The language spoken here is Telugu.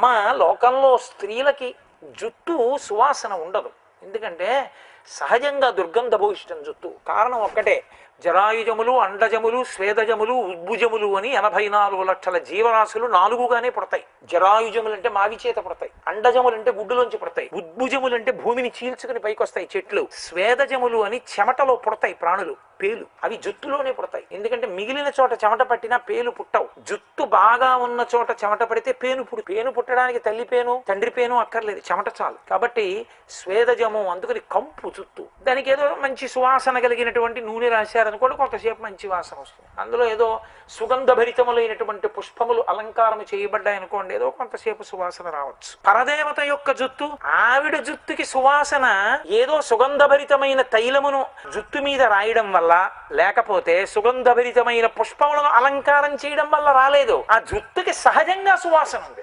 అమ్మ లోకంలో స్త్రీలకి జుట్టు సువాసన ఉండదు. ఎందుకంటే సహజంగా దుర్గంధ భూయిష్టం జుట్టు. కారణం ఒక్కటే జరాయుజములు అండజములు స్వేదజములు ఉద్భుజములు అని ఎనభై నాలుగు లక్షల జీవరాశులు నాలుగుగానే పుడతాయి. జరాయుజములు అంటే మావి చేత పుడతాయి. అండజములు అంటే గుడ్డులోంచి పుడతాయి. ఉద్భుజములు అంటే భూమిని చీల్చుకుని పైకి వస్తాయి చెట్లు. స్వేదజములు అని చెమటలో పుడతాయి ప్రాణులు. పేలు. అవి జుట్టులోనే పుడతాయి. ఎందుకంటే మిగిలిన చోట చెమట పట్టినా పేలు పుట్టవు. జుట్టు బాగా ఉన్న చోట చెమట పడితే పేను పుడు పేను పుట్టడానికి తల్లి పేను తండ్రి పేను అక్కర్లేదు. చెమట చాలు. కాబట్టి స్వేదజము అందుకని కంపు జుత్తు. దానికి ఏదో మంచి సువాసన కలిగినటువంటి నూనె రాశారనుకోండి కొంతసేపు మంచి వాసన వస్తుంది. అందులో ఏదో సుగంధభరితములైనటువంటి పుష్పములు అలంకారం చేయబడ్డాయనుకోండి ఏదో కొంతసేపు సువాసన రావచ్చు. పరదేవత యొక్క జుట్టు ఆవిడ జుట్టుకి సువాసన ఏదో సుగంధభరితమైన తైలమును జుట్టు మీద రాయడం వల్ల లేకపోతే సుగంధభరితమైన పుష్పములను అలంకారం చేయడం వల్ల రాలేదు. ఆ జుట్టుకి సహజంగా సువాసన ఉంది.